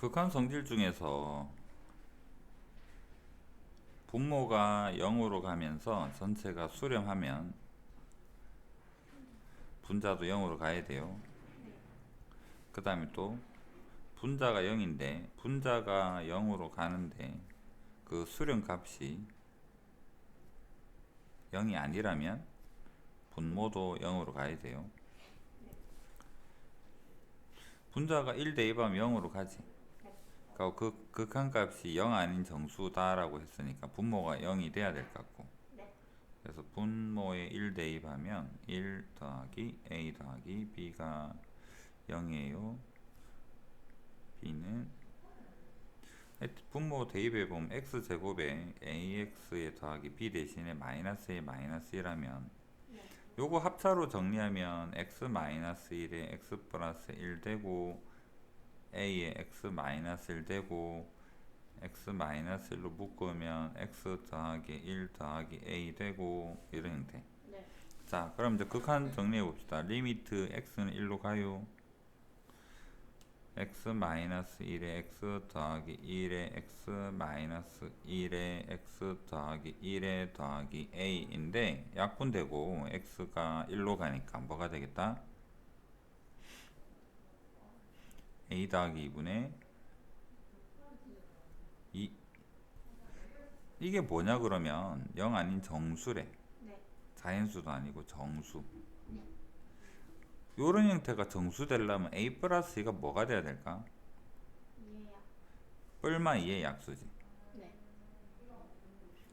극한 성질 중에서 분모가 0으로 가면서 전체가 수렴하면 분자도 0으로 가야 돼요. 그 다음에 또 분자가 0인데 분자가 0으로 가는데 그 수렴 값이 0이 아니라면 분모도 0으로 가야 돼요. 분자가 1 대입하면 0으로 가지. 그러니까 그 극한 값이 0 아닌 정수다라고 했으니까 분모가 0이 돼야 될 것 같고. 네. 그래서 분모에 1 대입하면 1 더하기 a 더하기 b가 0이에요. b는 분모 대입해 보면 x 제곱에 ax에 더하기 b 대신에 마이너스 a 마이너스 1하면 네. 요거 합차로 정리하면 x 마이너스 1에 x 플러스 1 되고 a에 x 마이너스 1 되고 x 마이너스 1로 묶으면 x 더하기 1 더하기 a 되고 이런 형태 네. 자 그럼 이제 극한 정리해 봅시다 리미트 x는 1로 가요 x 마이너스 1에 x 더하기 1에 x 마이너스 1에 x 더하기 1에 더하기 a인데 약분되고 x가 1로 가니까 뭐가 되겠다? A 더하기 2분의 2 이게 뭐냐 그러면 0 아닌 정수래 네. 자연수도 아니고 정수 요런 형태가 정수 되려면 a 플러스 2가 뭐가 돼야 될까? 뿔마 2의 약수지 네.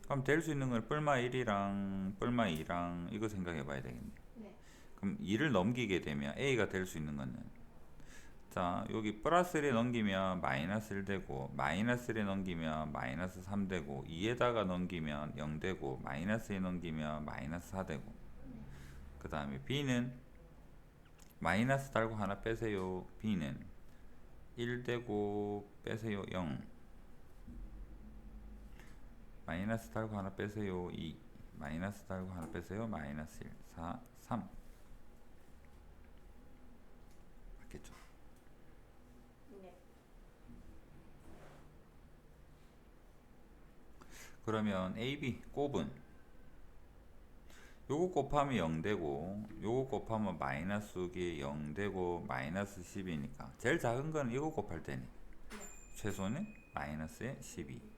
그럼 될 수 있는 건 뿔마 1이랑 뿔마 2랑 이거 생각해 봐야 되겠네 네. 그럼 2를 넘기게 되면 a가 될 수 있는 거는 자 여기 플러스 1에 넘기면 마이너스 1 되고 마이너스 1에 넘기면 마이너스 3 되고 2에다가 넘기면 0 되고 마이너스 1에 넘기면 마이너스 4 되고. 그 다음에 b는 마이너스 달고 하나 빼세요 b는. 1 되고 빼세요 0 마이너스 달고 하나 빼세요 2 마이너스 달고 하나 빼세요 마이너스 1 4 3 맞겠죠 네. 그러면 AB 곱은? 요거 곱하면 0 되고 요거 곱하면 마이너스 6이 0 되고 마이너스 10이니까 제일 작은 거는 이거 곱할 때니. 최소는 마이너스에 12